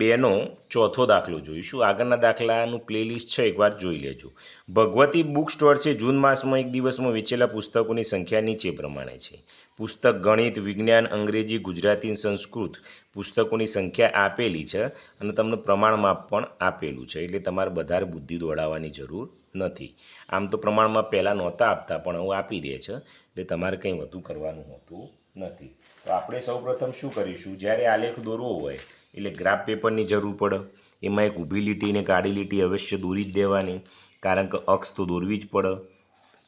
બેનો ચોથો દાખલો જોઈશું. આગળના દાખલાનું પ્લેલિસ્ટ છે, એકવાર જોઈ લેજો. ભગવતી બુક સ્ટોર છે, જૂન માસમાં એક દિવસમાં વેચેલા પુસ્તકોની સંખ્યા નીચે પ્રમાણે છે. પુસ્તક ગણિત, વિજ્ઞાન, અંગ્રેજી, ગુજરાતી, સંસ્કૃત પુસ્તકોની સંખ્યા આપેલી છે અને તમને પ્રમાણમાં પણ આપેલું છે. એટલે તમારે વધારે બુદ્ધિ દોડાવવાની જરૂર નથી. આમ તો પ્રમાણમાં પહેલાં નહોતા આપતા, પણ હું આપી દે છે. એટલે તમારે કંઈ વધુ કરવાનું હોતું નથી. તો આપણે સૌપ્રથમ શું કરીશું? જ્યારે આલેખ દોરવો હોય, એટલે ગ્રાફ પેપરની જરૂર પડે. એમાં એક ઊભી લીટી અને કાળી લીટી અવશ્ય દોરી જ દેવાની, કારણ કે અક્ષ તો દોરવી જ પડે.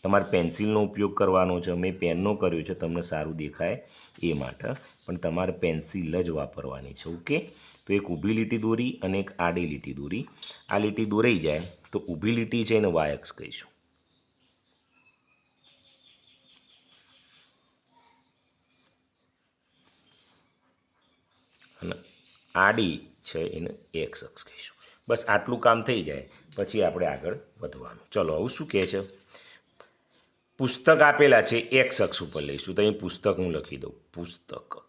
તમારે પેન્સિલનો ઉપયોગ કરવાનો છે. મેં પેનનો કર્યો છે. તમને સારું દેખાય એ માટે. પણ તમારે પેન્સિલ જ વાપરવાની છે. ઓકે? તો એક ઊભી લીટી દોરી અને એક આડી લીટી દોરી. આ લીટી દોરાઈ જાય, તો ઊભી લીટી છે એને વાયક્સ કહીશું. અને આડી છે એને એક્સ અક્ષ કહીશું. બસ આટલું કામ થઈ જાય, પછી આપણે આગળ વધવાનું. ચલો આવું શું કહે છે? પુસ્તક આપેલા છે એક્સ અક્ષ ઉપર લઈશું. તો અહીં પુસ્તક હું લખી દઉં. પુસ્તક.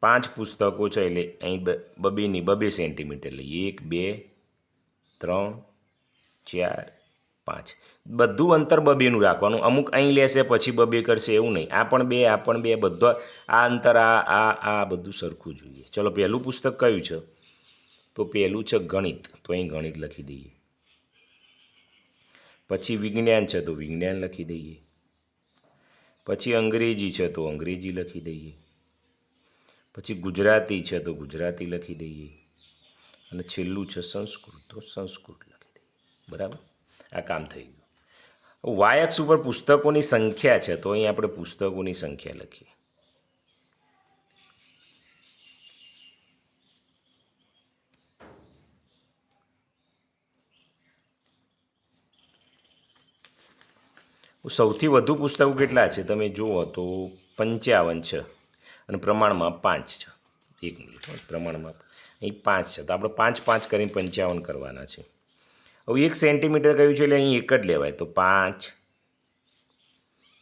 પાંચ પુસ્તકો છે, એટલે અહીં બબેની બબે સેન્ટીમીટર લઈએ. એક, બે, ત્રણ, ચાર પાંચ. બધું અંતર બબેનું રાખવાનું. અમુક અહીં લેશે, પછી બબે કરશે, એવું નહીં. આ પણ બે, આ પણ બે, બધો આ અંતર, આ આ આ બધું સરખું જોઈએ. ચલો, પહેલું પુસ્તક કયું છે? તો પહેલું છે ગણિત. તો અહીં ગણિત લખી દઈએ. પછી વિજ્ઞાન છે, તો વિજ્ઞાન લખી દઈએ. પછી અંગ્રેજી છે, તો અંગ્રેજી લખી દઈએ. પછી ગુજરાતી છે, તો ગુજરાતી લખી દઈએ. અને છેલ્લું છે સંસ્કૃત, તો સંસ્કૃત લખી દઈએ. બરાબર? આ કામ થઈ ગયું. વાયક્ષ ઉપર પુસ્તકોની સંખ્યા છે, તો અહીં આપણે પુસ્તકોની સંખ્યા લખીએ. સૌથી વધુ પુસ્તકો કેટલા છે? તમે જુઓ તો પંચાવન છે અને પ્રમાણમાં પાંચ છે. એક મિનિટ, પ્રમાણમાં અહીં પાંચ છે. તો આપણે પાંચ પાંચ કરીને પંચાવન કરવાના છે. હવે એક સેન્ટીમીટર કયું છે એટલે અહીં એક જ લેવાય. તો પાંચ,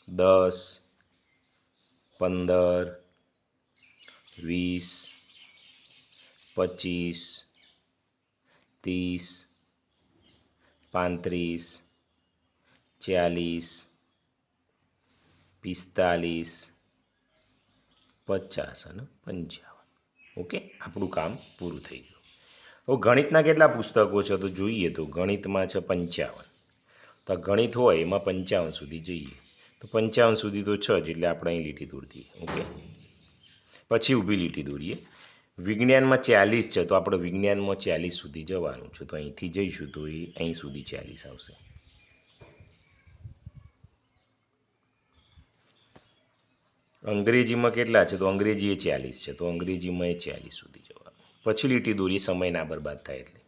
દસ, પંદર, વીસ, પચીસ, ત્રીસ, પાંત્રીસ, ચાલીસ, પિસ્તાલીસ, પચાસ અને પંચાવન. ઓકે? આપણું કામ પૂરું થઈ ગયું. હવે ગણિતના કેટલા પુસ્તકો છે? તો જોઈએ તો ગણિતમાં છે પંચાવન. તો ગણિત હોય એમાં પંચાવન સુધી જઈએ. તો પંચાવન સુધી તો છ જ એટલે આપણે અહીં લીટી દોરતી. ઓકે. પછી ઊભી લીટી દોરીએ. વિજ્ઞાનમાં ચાલીસ છે, તો આપણે વિજ્ઞાનમાં ચાલીસ સુધી જવાનું છે. તો અહીંથી જઈશું તો એ અહીં સુધી ચાલીસ આવશે. અંગ્રેજીમાં કેટલા છે? તો અંગ્રેજી એ ચાલીસ છે. તો અંગ્રેજીમાં એ ચાલીસ સુધી જવાનું. પછી લીટી દોરીએ, સમય ના બરબાદ થાય એટલે.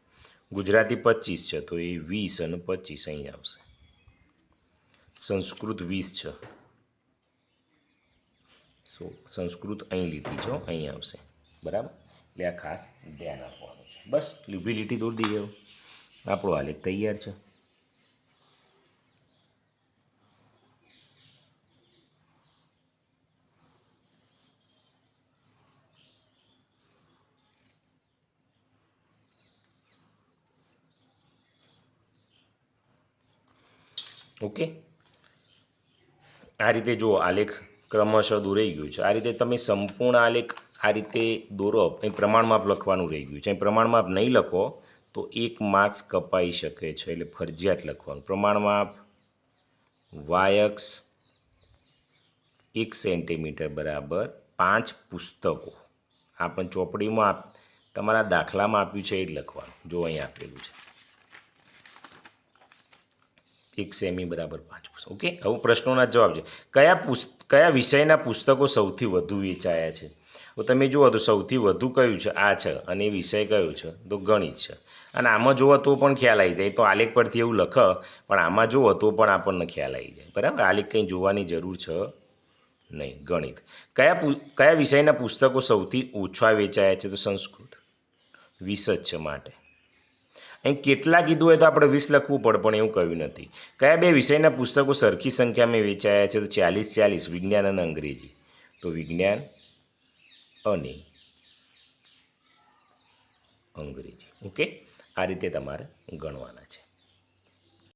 ગુજરાતી પચીસ છે, તો એ વીસ અને પચીસ અહીં આવશે. સંસ્કૃત વીસ છે. સો, સંસ્કૃત અહીં લીધી છે અહીં આવશે. બરાબર? એટલે આ ખાસ ધ્યાન આપવાનું છે. બસ લીભી લીટી દોરી દઈએ. આપણો આલેખ તૈયાર છે. ઓકે? આ રીતે જુઓ આલેખ ક્રમશઃ દોરાઈ ગયું છે. આ રીતે તમે સંપૂર્ણ આલેખ આ રીતે દોરો અહીં પ્રમાણમાપ લખવાનું રહી ગયું છે. અહીં પ્રમાણમાપ નહીં લખો, તો એક માર્ક્સ કપાઈ શકે છે, એટલે ફરજિયાત લખવાનું. પ્રમાણમાપ, વાયક્સ, એક સેન્ટીમીટર બરાબર, પાંચ પુસ્તકો. આ પણ ચોપડીમાં તમારા દાખલામાં આપ્યું છે એ જ લખવાનું, જો અહીં આપેલું છે. એક સેમી બરાબર પાંચ પુસ્તક ઓકે? હવે પ્રશ્નોના જવાબ છે. કયા પુસ્ત, કયા વિષયના પુસ્તકો સૌથી વધુ વેચાયા છે? તો તમે જુઓ તો સૌથી વધુ કયું છે? આ છે અને એ વિષય કયો છે? તો ગણિત છે. અને આમાં જુઓ તો પણ ખ્યાલ આવી જાય. તો આલેખ પરથી એવું લખ, પણ આમાં જુઓ તો પણ આપણને ખ્યાલ આવી જાય. બરાબર? આલેખ કંઈ જોવાની જરૂર છે નહીં. ગણિત. કયા કયા વિષયના પુસ્તકો સૌથી ઓછા વેચાયા છે? તો સંસ્કૃત. વીસ જ છે માટે. અહીં કેટલા કીધું હોય તો આપણે વીસ લખવું પડે, પણ એવું કહ્યું નથી. કયા બે વિષયના પુસ્તકો સરખી સંખ્યા મેં વેચાયા છે? તો ચાલીસ ચાલીસ, વિજ્ઞાન અને અંગ્રેજી. તો વિજ્ઞાન, અને અંગ્રેજી. ઓકે? આ રીતે તમારે ગણવાના છે.